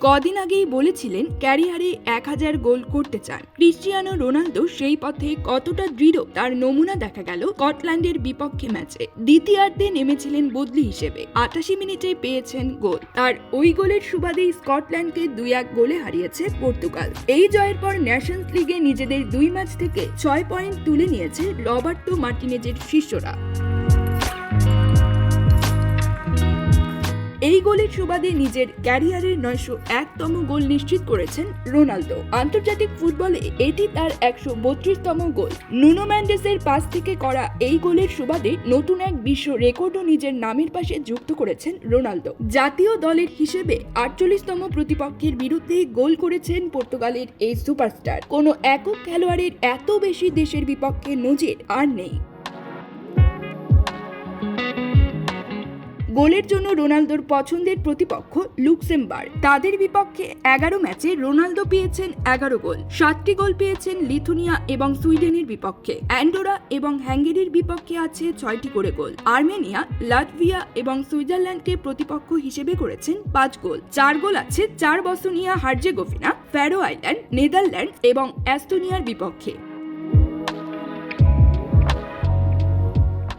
কদিন আগেই বলেছিলেন ক্যারিয়ারে এক হাজার গোল করতে চান। ক্রিস্টিয়ানো রোনালদো সেই পথে কতটা দৃঢ় তার নমুনা দেখা গেল স্কটল্যান্ডের বিপক্ষে ম্যাচে। দ্বিতীয়ার্ধে নেমেছিলেন বদলি হিসেবে। আটাশি মিনিটে পেয়েছেন গোল। তার ওই গোলের সুবাদেই স্কটল্যান্ডকে দুই এক গোলে হারিয়েছে পর্তুগাল। এই জয়ের পর ন্যাশনস লিগে নিজেদের দুই ম্যাচ থেকে ছয় পয়েন্ট তুলে নিয়েছে রবার্টো মার্টিনেজের শিষ্যরা। এই গোলের সুবাদে নিজের ক্যারিয়ারের নয়শো একতম গোল নিশ্চিত করেছেন রোনালদো। আন্তর্জাতিক ফুটবলে এটি তার একশো বত্রিশতম গোল। নুনো ম্যান্ডেসের পাস থেকে করা এই গোলের সুবাদে নতুন এক বিশ্ব রেকর্ডও নিজের নামের পাশে যুক্ত করেছেন রোনালদো। জাতীয় দলের হিসেবে আটচল্লিশতম প্রতিপক্ষের বিরুদ্ধে গোল করেছেন পর্তুগালের এই সুপারস্টার। কোনো একক খেলোয়াড়ের এত বেশি দেশের বিপক্ষে নজির আর নেই। গোলের জন্য রোনালদোর পছন্দের প্রতিপক্ষ লুক্সেমবার্গ। তাদের বিপক্ষে এগারো ম্যাচে রোনালদো পেয়েছেন এগারো গোল। সাতটি গোল পেয়েছেন লিথুনিয়া এবং সুইডেনের বিপক্ষে। অ্যান্ডোরা এবং হ্যাঙ্গেরির বিপক্ষে আছে ছয়টি করে গোল। আর্মেনিয়া লাটভিয়া এবং সুইজারল্যান্ডকে প্রতিপক্ষ হিসেবে করেছেন পাঁচ গোল। চার গোল আছে চার Bosnia Herzegovina Faroe Island Netherland এবং অ্যাস্টোনিয়ার বিপক্ষে।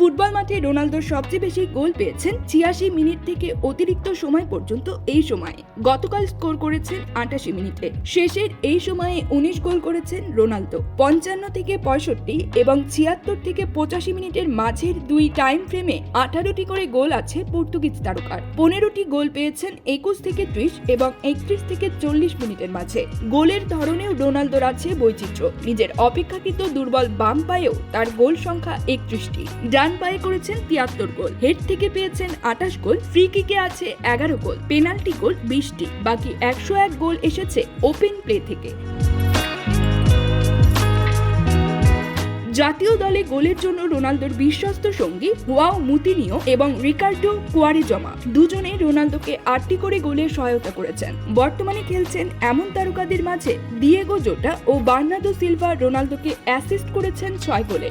ফুটবল মাঠে রোনালদো সবচেয়ে বেশি গোল পেয়েছেন ছিয়াশি মিনিট থেকে অতিরিক্ত সময় পর্যন্ত এই সময়ে। গতকাল স্কোর করেছেন আটাশি মিনিটে। শেষের এই সময়ে উনিশ গোল করেছেন রোনালদো। পঞ্চান্ন থেকে পঁয়ষট্টি এবং ছিয়াত্তর থেকে পঁচাশি মিনিটের মাঝের দুই টাইম ফ্রেমে আঠারোটি করে গোল আছে পর্তুগিজ তারকার। পনেরোটি গোল পেয়েছেন একুশ থেকে ত্রিশ এবং একত্রিশ থেকে চল্লিশ মিনিটের মাঝে। গোলের ধরনেও রোনালদোর আছে বৈচিত্র্য। নিজের অপেক্ষাকৃত দুর্বল বাম পায়েও তার গোল সংখ্যা একত্রিশটি। ডান পায়ে করেছেন তিয়াত্তর গোল। হেড থেকে পেয়েছেন আটাশ গোল ফ্রি কিকে আছে এগারো গোল পেনাল্টি গোল বিশটি, বাকি একশো এক গোল এসেছে ওপেন প্লে থেকে। জাতীয় দলে গোলের জন্য রোনালদোর বিশ্বস্ত সঙ্গী ওয়াও মুতিনিও এবং রিকার্ডো কুয়ারিজমা দুজনে রোনালদোকে আটটি করে গোলে সহায়তা করেছেন। বর্তমানে খেলছেন এমন তারকাদের মাঝে দিয়েগো জোটা ও বার্নার্ডো সিলভা রোনালদোকে অ্যাসিস্ট করেছেন ছয় গোলে।